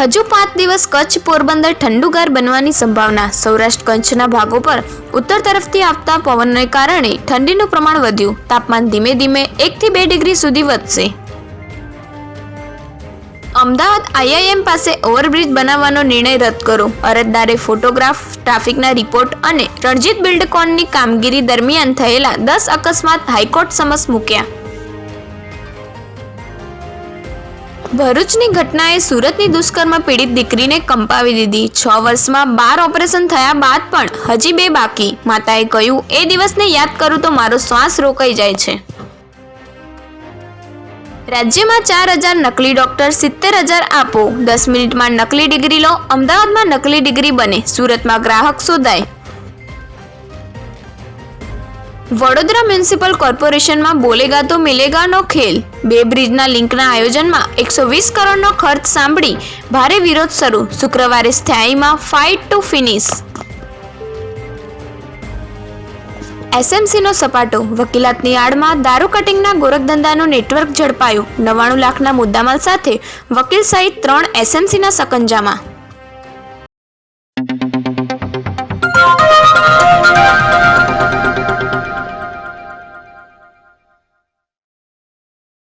હજુ પાંચ દિવસ કચ્છ પોરબંદર ઠંડુગાર બનવાની સંભાવના. સૌરાષ્ટ્ર કચ્છના ભાગો પર ઉત્તર તરફથી આવતા પવનને કારણે ઠંડીનું પ્રમાણ વધ્યું. તાપમાન ધીમે ધીમે એકથી બે ડિગ્રી સુધી વધશે. અમદાવાદ આઈઆઈએમ પાસે ઓવરબ્રિજ બનાવવાનો નિર્ણય રદ કરો. અરજદારે ફોટોગ્રાફ, ટ્રાફિકના રિપોર્ટ અને રણજીત બિલ્ડકોનની કામગીરી દરમિયાન થયેલા દસ અકસ્માત હાઈકોર્ટ સમક્ષ મૂક્યા. ભરૂચની ઘટનાએ સુરતની દુષ્કર્મ પીડિત દીકરીને કંપાવી દીધી. છ વર્ષમાં બાર ઓપરેશન થયા બાદ પણ હજી બે બાકી. માતાએ કહ્યું, એ દિવસને યાદ કરું તો મારો શ્વાસ રોકાઈ જાય છે. રાજ્યમાં ચાર હજાર નકલી ડોક્ટર સિત્તેર હજાર આપો. દસ મિનિટમાં નકલી ડિગ્રી લો. અમદાવાદમાં નકલી ડિગ્રી બને. સુરતમાં ગ્રાહક શોધાય. વડોદરા મ્યુનિસિપલ કોર્પોરેશનમાં બોલેગા તો મિલેગાનો ખેલ. બે બ્રિજના લિંકના આયોજનમાં એકસો વીસ કરોડનો ખર્ચ સાંભળી ભારે વિરોધ શરૂ. શુક્રવારે સ્થાયીમાં ફાઇટ ટુ ફિનિશ. એસએમસીનો સપાટો. વકીલાતની આડમાં દારૂ કટિંગના ગોરખધંધાનું નેટવર્ક ઝડપાયું. નવ્વાણું લાખના મુદ્દામાલ સાથે વકીલ સહિત ત્રણ એસએમસીના સકંજામાં.